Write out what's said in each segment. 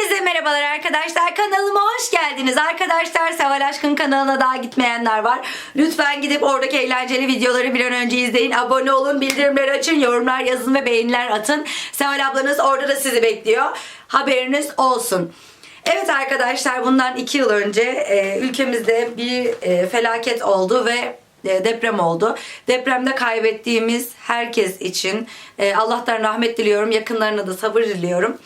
Herkese merhabalar arkadaşlar. Kanalıma hoş geldiniz. Arkadaşlar Seval Aşkın kanalına daha gitmeyenler var. Lütfen gidip oradaki eğlenceli videoları bir an önce izleyin. Abone olun, bildirimleri açın, yorumlar yazın ve beğeniler atın. Seval ablanız orada da sizi bekliyor. Haberiniz olsun. Evet arkadaşlar bundan iki yıl önce e, ülkemizde bir e, felaket oldu ve e, deprem oldu. Depremde kaybettiğimiz herkes için e, Allah'tan rahmet diliyorum. Yakınlarına da sabır diliyorum.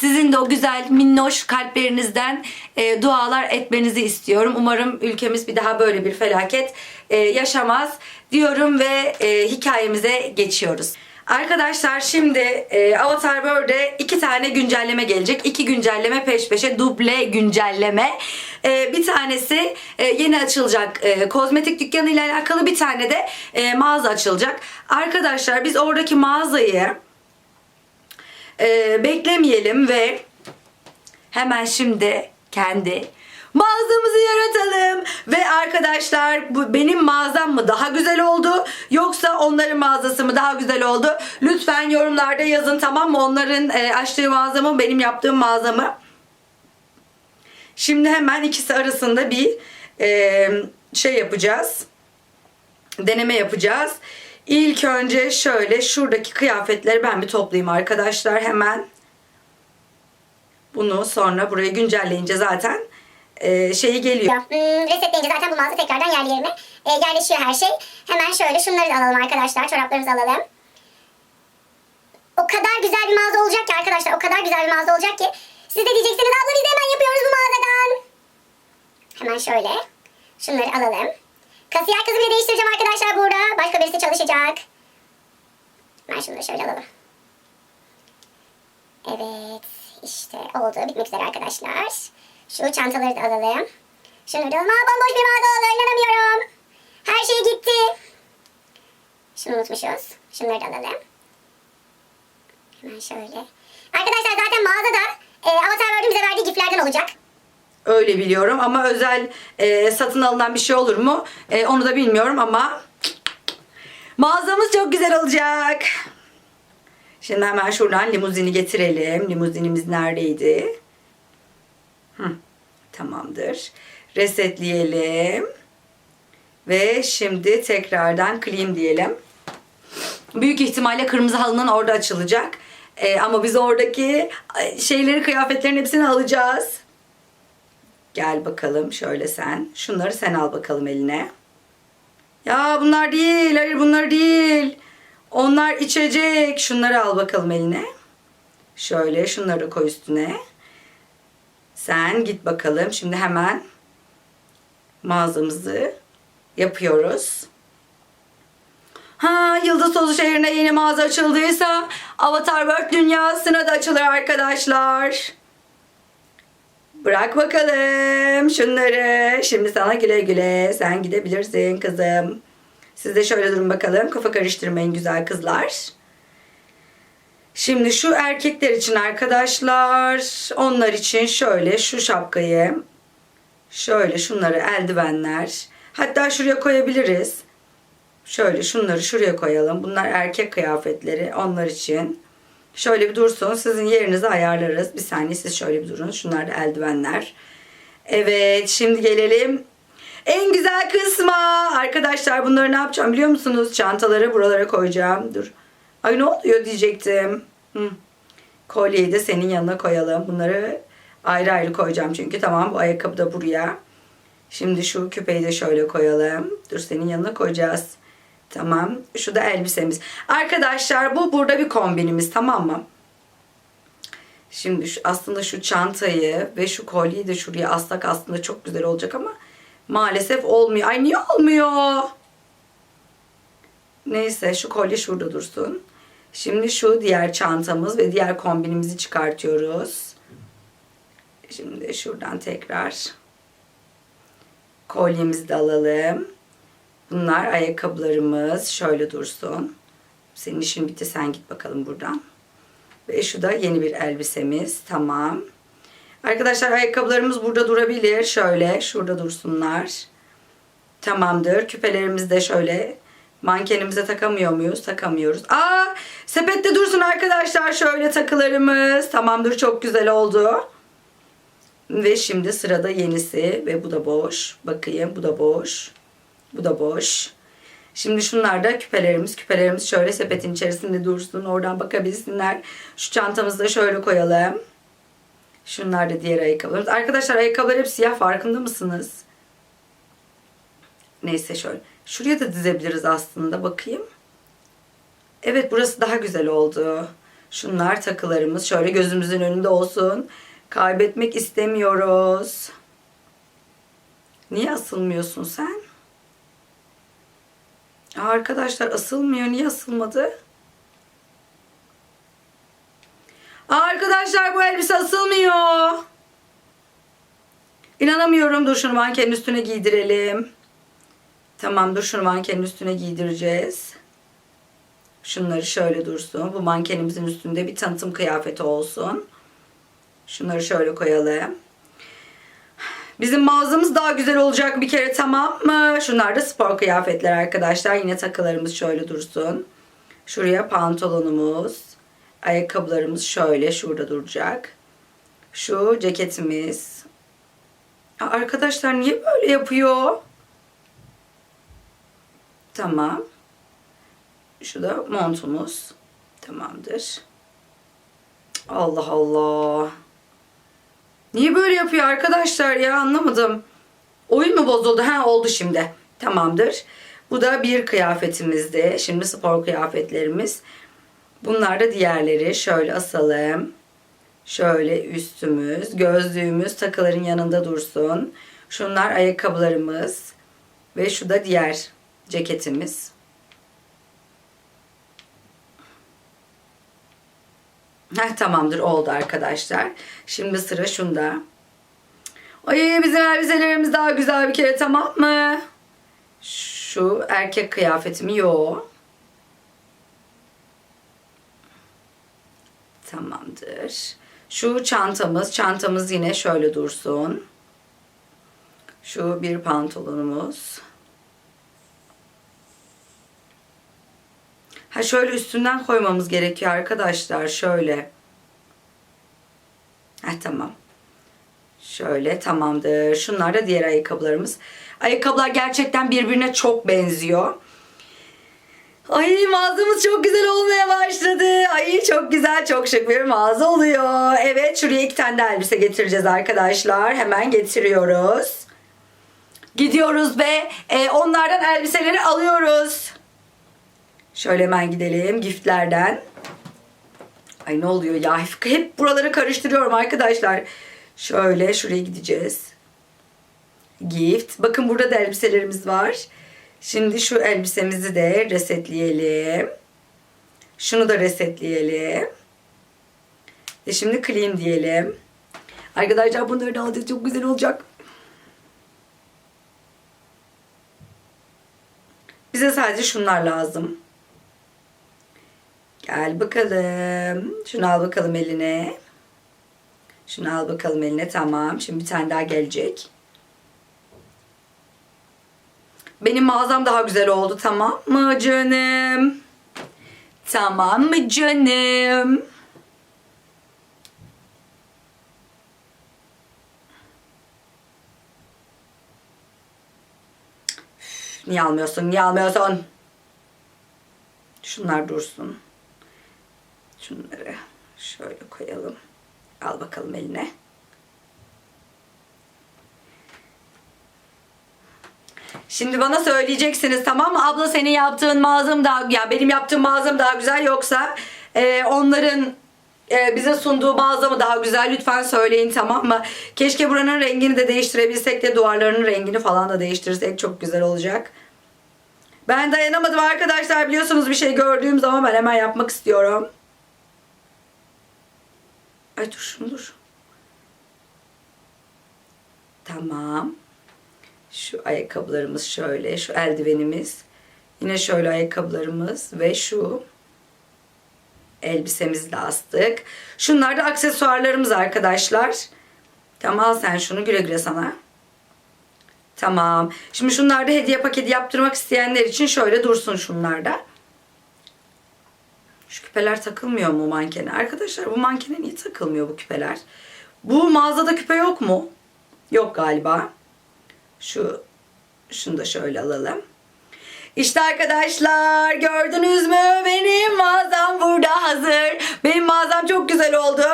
Sizin de o güzel minnoş kalplerinizden e, dualar etmenizi istiyorum. Umarım ülkemiz bir daha böyle bir felaket e, yaşamaz diyorum ve e, hikayemize geçiyoruz. Arkadaşlar şimdi e, Avatar World'e iki tane güncelleme gelecek. İki güncelleme peş peşe duble güncelleme. E, bir tanesi e, yeni açılacak e, kozmetik dükkanı ile alakalı bir tane de e, mağaza açılacak. Arkadaşlar biz oradaki mağazayı e, beklemeyelim ve hemen şimdi kendi mağazamızı yaratalım. Ve arkadaşlar bu benim mağazam mı daha güzel oldu yoksa onların mağazası mı daha güzel oldu? Lütfen yorumlarda yazın tamam mı? Onların e, açtığı mağaza mı benim yaptığım mağaza mı? Şimdi hemen ikisi arasında bir e, şey yapacağız. Deneme yapacağız. İlk önce şöyle şuradaki kıyafetleri ben bir toplayayım arkadaşlar hemen. Bunu sonra buraya güncelleyince zaten e, şeyi geliyor. Hmm, resetleyince zaten bu mağaza tekrardan yerli yerine e, yerleşiyor her şey. Hemen şöyle şunları da alalım arkadaşlar. Çoraplarımızı alalım. O kadar güzel bir mağaza olacak ki arkadaşlar. O kadar güzel bir mağaza olacak ki. Siz de diyeceksiniz abla biz de hemen yapıyoruz bu mağazadan. Hemen şöyle. Şunları alalım. Kasiyer kızı bile değiştireceğim arkadaşlar burada. Birisi çalışacak. Hemen şunları şöyle alalım. Evet. işte oldu. Bitmek üzere arkadaşlar. Şu çantaları da alalım. Şunları da alalım. Bomboş bir mağaza oldu. İnanamıyorum. Her şey gitti. Şunu unutmuşuz. Şunları da alalım. Hemen şöyle. Arkadaşlar zaten mağazada e, Avatar World'ün bize verdiği giflerden olacak. Öyle biliyorum ama özel e, satın alınan bir şey olur mu? E, onu da bilmiyorum ama mağazamız çok güzel olacak. Şimdi hemen şuradan limuzini getirelim. Limuzinimiz neredeydi? Hı, tamamdır. Resetleyelim. Ve şimdi tekrardan clean diyelim. Büyük ihtimalle kırmızı halının orada açılacak. E, ama biz oradaki e, şeyleri, kıyafetlerin hepsini alacağız. Gel bakalım şöyle sen. Şunları sen al bakalım eline. Ya bunlar değil. Hayır bunlar değil. Onlar içecek. Şunları al bakalım eline. Şöyle şunları koy üstüne. Sen git bakalım. Şimdi hemen mağazamızı yapıyoruz. Ha Yıldız Tozu şehrine yeni mağaza açıldıysa Avatar World dünyasına da açılır arkadaşlar. Bırak bakalım şunları. Şimdi sana güle güle. Sen gidebilirsin kızım. Siz de şöyle durun bakalım. Kafa karıştırmayın güzel kızlar. Şimdi şu erkekler için arkadaşlar. Onlar için şöyle şu şapkayı. Şöyle şunları eldivenler. Hatta şuraya koyabiliriz. Şöyle şunları şuraya koyalım. Bunlar erkek kıyafetleri. Onlar için. Şöyle bir dursun. Sizin yerinizi ayarlarız. Bir saniye siz şöyle bir durun. Şunlar da eldivenler. Evet şimdi gelelim. En güzel kısma. Arkadaşlar bunları ne yapacağım biliyor musunuz? Çantaları buralara koyacağım. Dur. Ay ne oluyor diyecektim. Hı. Kolyeyi de senin yanına koyalım. Bunları ayrı ayrı koyacağım çünkü. Tamam bu ayakkabı da buraya. Şimdi şu küpeyi de şöyle koyalım. Dur senin yanına koyacağız. Tamam. Şu da elbisemiz. Arkadaşlar bu burada bir kombinimiz tamam mı? Şimdi şu, aslında şu çantayı ve şu kolyeyi de şuraya astak aslında çok güzel olacak ama maalesef olmuyor. Ay niye olmuyor? Neyse şu kolye şurada dursun. Şimdi şu diğer çantamız ve diğer kombinimizi çıkartıyoruz. Şimdi şuradan tekrar kolyemizi de alalım. Bunlar ayakkabılarımız. Şöyle dursun. Senin işin bitti sen git bakalım buradan. Ve şu da yeni bir elbisemiz. Tamam. Arkadaşlar ayakkabılarımız burada durabilir. Şöyle şurada dursunlar. Tamamdır. Küpelerimizi de şöyle mankenimize takamıyor muyuz? Takamıyoruz. Aa sepette dursun arkadaşlar şöyle takılarımız. Tamamdır çok güzel oldu. Ve şimdi sırada yenisi ve bu da boş. Bakayım bu da boş. Bu da boş. Şimdi şunlar da küpelerimiz. Küpelerimiz şöyle sepetin içerisinde dursun. Oradan bakabilsinler. Şu çantamızı da şöyle koyalım. Şunlar da diğer ayakkabılarımız. Arkadaşlar ayakkabılar hep siyah farkında mısınız? Neyse şöyle. Şuraya da dizebiliriz aslında. Bakayım. Evet burası daha güzel oldu. Şunlar takılarımız. Şöyle gözümüzün önünde olsun. Kaybetmek istemiyoruz. Niye asılmıyorsun sen? Aa, Arkadaşlar asılmıyor. Niye asılmadı? Arkadaşlar bu elbise asılmıyor. İnanamıyorum. Dur şunu mankenin üstüne giydirelim. Tamam dur şunu mankenin üstüne giydireceğiz. Şunları şöyle dursun. Bu mankenimizin üstünde bir tanıtım kıyafeti olsun. Şunları şöyle koyalım. Bizim mağazamız daha güzel olacak bir kere tamam mı? Şunlar da spor kıyafetler arkadaşlar. Yine takılarımız şöyle dursun. Şuraya pantolonumuz. Ayakkabılarımız şöyle şurada duracak. Şu ceketimiz. Arkadaşlar niye böyle yapıyor? Tamam. Şu da montumuz. Tamamdır. Allah Allah. Niye böyle yapıyor arkadaşlar ya anlamadım. Oyun mu bozuldu? Ha oldu şimdi. Tamamdır. Bu da bir kıyafetimizdi. Şimdi spor kıyafetlerimiz. Bunlar da diğerleri. Şöyle asalım. Şöyle üstümüz, gözlüğümüz takıların yanında dursun. Şunlar ayakkabılarımız. Ve şu da diğer ceketimiz. Heh, tamamdır oldu arkadaşlar. Şimdi sıra şunda. Ay bizim elbiselerimiz daha güzel bir kere tamam mı? Şu erkek kıyafetimi yo. Tamamdır. Şu çantamız, çantamız yine şöyle dursun. Şu bir pantolonumuz. Ha şöyle üstünden koymamız gerekiyor arkadaşlar. Şöyle. Ha tamam. Şöyle tamamdır. Şunlar da diğer ayakkabılarımız. Ayakkabılar gerçekten birbirine çok benziyor. Ay mağazamız çok güzel olmaya başladı. Ay çok güzel çok şık bir mağaza oluyor. Evet şuraya iki tane de elbise getireceğiz arkadaşlar. Hemen getiriyoruz. Gidiyoruz ve e, onlardan elbiseleri alıyoruz. Şöyle hemen gidelim giftlerden. Ay ne oluyor ya? Hep buraları karıştırıyorum arkadaşlar. Şöyle şuraya gideceğiz. Gift. Bakın burada da elbiselerimiz var. Şimdi şu elbisemizi de resetleyelim. Şunu da resetleyelim. Ve şimdi clean diyelim. Arkadaşlar bunları da alacağız. Çok güzel olacak. Bize sadece şunlar lazım. Gel bakalım. Şunu al bakalım eline. Şunu al bakalım eline. Tamam. Şimdi bir tane daha gelecek. Benim mağazam daha güzel oldu. Tamam mı canım? Tamam mı canım? Niye almıyorsun? Niye almıyorsun? Şunlar dursun. Şunları şöyle koyalım. Al bakalım eline. Şimdi bana söyleyeceksiniz tamam mı? Abla senin yaptığın mağazam daha ya benim yaptığım mağazam daha güzel yoksa e, onların e, bize sunduğu mağaza mı daha güzel lütfen söyleyin tamam mı? Keşke buranın rengini de değiştirebilsek de duvarlarının rengini falan da değiştirsek çok güzel olacak. Ben dayanamadım arkadaşlar biliyorsunuz bir şey gördüğüm zaman ben hemen yapmak istiyorum. Ay dur şunu. Tamam. Şu ayakkabılarımız şöyle. Şu eldivenimiz. Yine şöyle ayakkabılarımız ve şu elbisemizi de astık. Şunlar da aksesuarlarımız arkadaşlar. Tamam sen şunu güle güle sana. Tamam. Şimdi şunlarda hediye paketi yaptırmak isteyenler için şöyle dursun şunlarda. Şu küpeler takılmıyor mu mankene? Arkadaşlar bu mankene niye takılmıyor bu küpeler? Bu mağazada küpe yok mu? Yok galiba. Şu şunu da şöyle alalım. İşte arkadaşlar gördünüz mü? Benim mağazam burada hazır. Benim mağazam çok güzel oldu.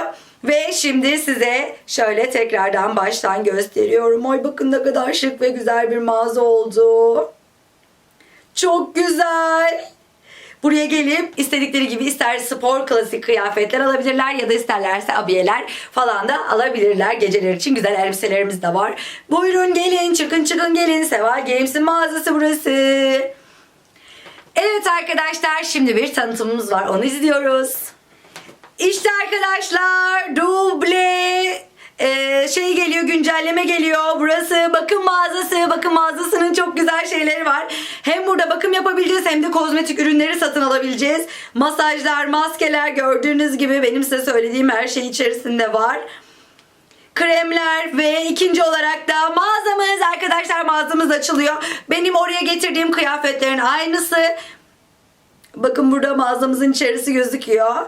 Ve şimdi size şöyle tekrardan baştan gösteriyorum. Ay bakın ne kadar şık ve güzel bir mağaza oldu. Çok güzel. Buraya gelip istedikleri gibi ister spor klasik kıyafetler alabilirler ya da isterlerse abiyeler falan da alabilirler. Geceler için güzel elbiselerimiz de var. Buyurun gelin çıkın çıkın gelin. Seva Games'in mağazası burası. Evet arkadaşlar şimdi bir tanıtımımız var onu izliyoruz. İşte arkadaşlar duble e, şey geliyor güncelleme geliyor. Burası bakım mağazası. Bakım mağazasının çok güzel şeyleri var. Hem burada bakım yapabileceğiz hem de kozmetik ürünleri satın alabileceğiz. Masajlar, maskeler gördüğünüz gibi benim size söylediğim her şey içerisinde var. Kremler ve ikinci olarak da mağazamız arkadaşlar mağazamız açılıyor. Benim oraya getirdiğim kıyafetlerin aynısı. Bakın burada mağazamızın içerisi gözüküyor.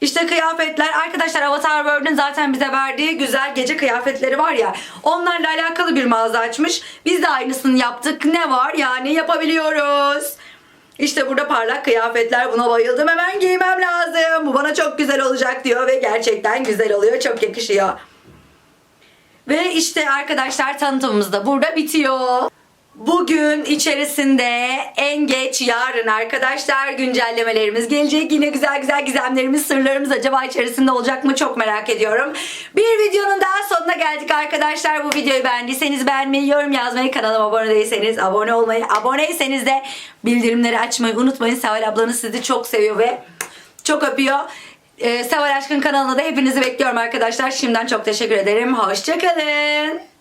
İşte kıyafetler arkadaşlar Avatar World'ün zaten bize verdiği güzel gece kıyafetleri var ya onlarla alakalı bir mağaza açmış. Biz de aynısını yaptık. Ne var yani yapabiliyoruz. İşte burada parlak kıyafetler buna bayıldım hemen giymem lazım. Bu bana çok güzel olacak diyor ve gerçekten güzel oluyor çok yakışıyor. Ve işte arkadaşlar tanıtımımız da burada bitiyor. Bugün içerisinde en geç yarın arkadaşlar güncellemelerimiz gelecek. Yine güzel güzel gizemlerimiz, sırlarımız acaba içerisinde olacak mı çok merak ediyorum. Bir videonun daha sonuna geldik arkadaşlar. Bu videoyu beğendiyseniz beğenmeyi, yorum yazmayı, kanalıma abone değilseniz abone olmayı, aboneyseniz de bildirimleri açmayı unutmayın. Seval ablanız sizi çok seviyor ve çok öpüyor. Ee, Seval Aşkın kanalına da hepinizi bekliyorum arkadaşlar. Şimdiden çok teşekkür ederim. Hoşçakalın.